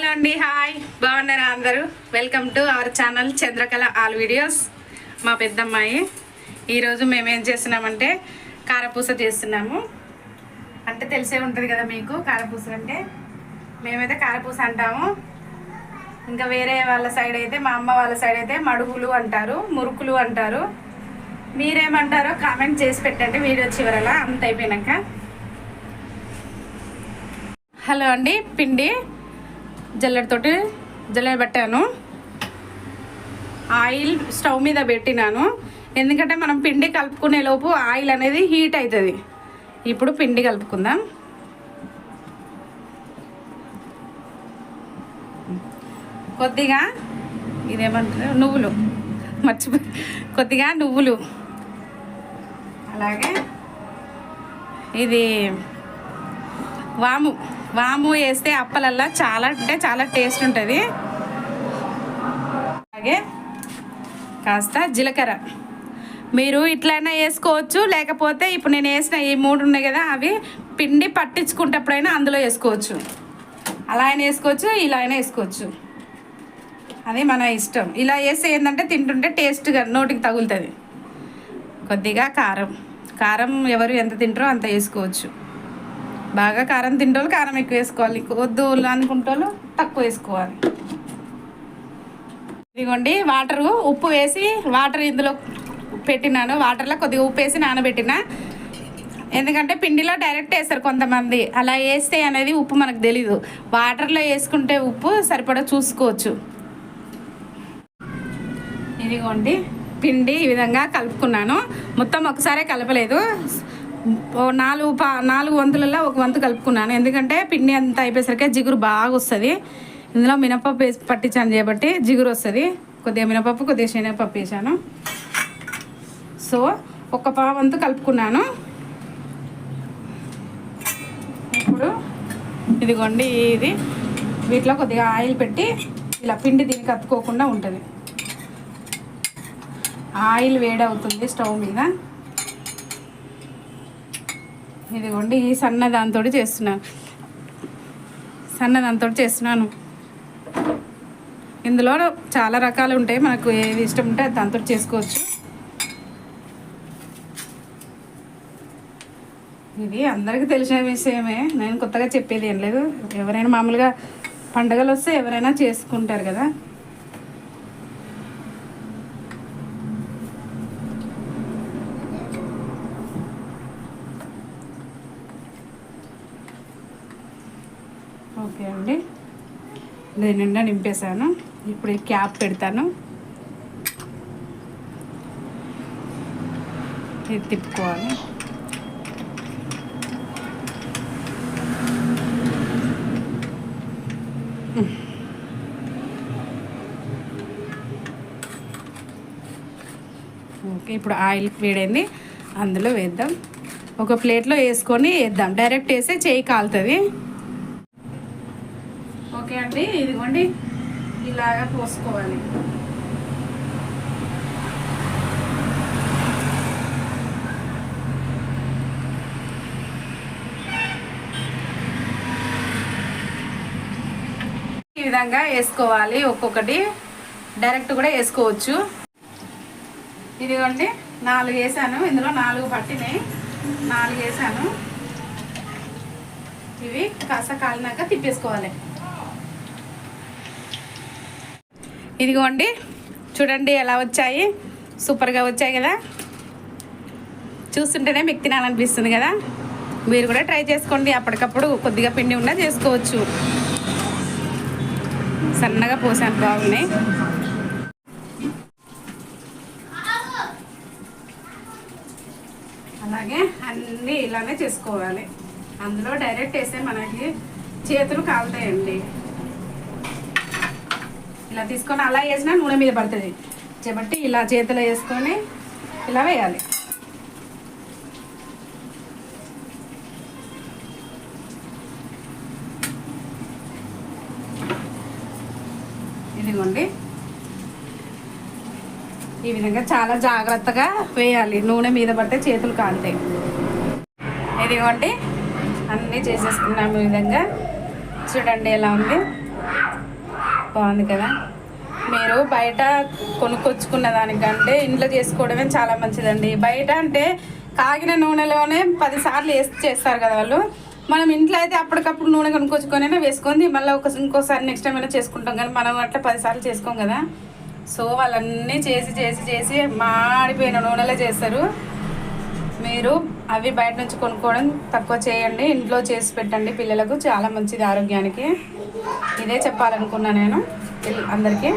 Hello అండి hi. బాగున్నారా అందరూ? Welcome to our channel Chandrakala all videos మా పెద్దమ్మాయి. ఈరోజు మేము ఏం చేస్తున్నామంటే కారపూస చేస్తున్నాము. అంటే తెలిసే ఉంటుంది కదా మీకు కారపూస అంటే? మేమైతే కారపూస అంటాము. ఇంకా వేరే వాళ్ళ సైడ్ అయితే మా అమ్మ వాళ్ళ సైడ్ అయితే మడుగులు అంటారు మురుకులు అంటారు. మీరేమంటారో కామెంట్ చేసి పెట్టండి వీడియో చివరలా అంత అయిపోయినాక. హలో అండి పిండి. జల్లెడతోటి జల్లెడ పట్టాను. ఆయిల్ స్టవ్ మీద పెట్టినాను. ఎందుకంటే మనం పిండి కలుపుకునే లోపు ఆయిల్ అనేది హీట్ అవుతుంది ఇప్పుడు పిండి కలుపుకుందాం. కొద్దిగా ఇదేమంటారు? నువ్వులు. మర్చిపోయి కొద్దిగా నువ్వులు. అలాగే ఇది వాము. వాము వేస్తే అప్పలల్లా చాలా అంటే చాలా టేస్ట్ ఉంటుంది. అలాగే కాస్త జీలకర్ర. మీరు ఇట్లయినా వేసుకోవచ్చు లేకపోతే ఇప్పుడు నేను వేసిన ఈ మూడు ఉన్నాయి కదా అవి పిండి పట్టించుకుంటప్పుడైనా అందులో వేసుకోవచ్చు. అలా అయినా వేసుకోవచ్చు ఇలా అయినా వేసుకోవచ్చు. అది మన ఇష్టం. ఇలా వేస్తే ఏంటంటే తింటుంటే టేస్ట్గా నోటికి తగులుతుంది. కొద్దిగా కారం. కారం ఎవరు ఎంత తింటారో అంత వేసుకోవచ్చు. బాగా కారం తింటోళ్ళు కారం ఎక్కువ వేసుకోవాలి. వద్దు అనుకుంటోళ్ళు తక్కువ వేసుకోవాలి. ఇదిగోండి వాటరు ఉప్పు వేసి వాటర్ ఇందులో పెట్టినాను. వాటర్లో కొద్దిగా ఉప్పు వేసి నానబెట్టిన. ఎందుకంటే పిండిలో డైరెక్ట్ వేస్తారు కొంతమంది. అలా వేస్తే అనేది ఉప్పు మనకు తెలీదు. వాటర్లో వేసుకుంటే ఉప్పు సరిపడా చూసుకోవచ్చు. ఇదిగోండి పిండి ఈ విధంగా కలుపుకున్నాను. మొత్తం ఒకసారే కలపలేదు. నాలుగు పా నాలుగు వంతులలో ఒక వంతు కలుపుకున్నాను. ఎందుకంటే పిండి అంతా అయిపోయేసరికి జిగురు బాగా వస్తుంది. ఇందులో మినపప్పు వేసి పట్టించాను చేయబట్టి జిగురు వస్తుంది. కొద్దిగా మినపప్పు కొద్దిగా శనగపప్పు వేసాను. సో ఒక పా వంతు కలుపుకున్నాను. ఇప్పుడు ఇదిగోండి ఇది. వీటిలో కొద్దిగా ఆయిల్ పెట్టి ఇలా పిండి దీనికి అతుక్కోకుండా ఉంటుంది. ఆయిల్ వేడవుతుంది స్టవ్ మీద. ఇదిగోండి ఈ సన్న దాంతో చేస్తున్నాను సన్న దాంతో చేస్తున్నాను. ఇందులో చాలా రకాలు ఉంటాయి. మనకు ఏది ఇష్టం ఉంటే అది దాంతో చేసుకోవచ్చు. ఇది అందరికీ తెలిసిన విషయమే. నేను కొత్తగా చెప్పేది ఏం లేదు. ఎవరైనా మామూలుగా పండగలు వస్తే ఎవరైనా చేసుకుంటారు కదా. ఓకే అండి. దీని నిండా నింపేశాను. ఇప్పుడు ఈ క్యాప్ పెడతాను. ఇది తిప్పుకోవాలి. ఓకే ఇప్పుడు ఆయిల్ వేడైంది. అందులో వేద్దాం. ఒక ప్లేట్లో వేసుకొని వేద్దాం. డైరెక్ట్ వేస్తే చేయి కాలుతుంది. ఓకే అండి ఇదిగోండి. ఇలాగా పోసుకోవాలి. ఈ విధంగా వేసుకోవాలి ఒక్కొక్కటి. డైరెక్ట్ కూడా వేసుకోవచ్చు. ఇదిగోండి నాలుగు వేసాను. ఇందులో నాలుగు పట్టినాయి. నాలుగు వేసాను. ఇవి కాస్త కాలినాక తిప్పేసుకోవాలి. ఇదిగోండి. చూడండి ఎలా వచ్చాయి. సూపర్గా వచ్చాయి కదా. చూస్తుంటేనే మీకు తినాలనిపిస్తుంది కదా. మీరు కూడా ట్రై చేసుకోండి. అప్పటికప్పుడు కొద్దిగా పిండి ఉన్నా చేసుకోవచ్చు. సన్నగా పోసాను బాగున్నాయి. అలాగే అన్నీ ఇలానే చేసుకోవాలి. అందులో డైరెక్ట్ వేస్తే మనకి చేతులు కాలుతాయండి. ఇలా తీసుకొని అలా వేసినా నూనె మీద పడుతుంది. కాబట్టి ఇలా చేతిలో వేసుకొని ఇలా వేయాలి. ఇదిగోండి. ఈ విధంగా చాలా జాగ్రత్తగా వేయాలి. నూనె మీద పడితే చేతులు కాలుతాయి. ఇదిగోండి. అన్నీ చేసేసుకున్నాము ఈ విధంగా. చూడండి ఎలా ఉంది. బాగుంది కదా? మీరు బయట కొనుక్కొచ్చుకున్న దానికంటే ఇంట్లో చేసుకోవడమే చాలా మంచిదండి. బయట అంటే కాగిన నూనెలోనే పదిసార్లు వేసి చేస్తారు కదా వాళ్ళు. మనం ఇంట్లో అయితే అప్పటికప్పుడు నూనె కొనుక్కొచ్చుకొని వేసుకొని మళ్ళీ ఒక ఇంకోసారి నెక్స్ట్ టైం అయినా చేసుకుంటాం కానీ మనం అట్లా పదిసార్లు చేసుకోం కదా. సో వాళ్ళన్నీ చేసి చేసి చేసి మాడిపోయిన నూనెలే చేస్తారు. మీరు అవి బయట నుంచి కొనుక్కోవడం తక్కువ చేయండి. ఇంట్లో చేసి పెట్టండి పిల్లలకు. చాలా మంచిది ఆరోగ్యానికి. ఇదే చెప్పాలనుకున్నా నేను అందరికీ.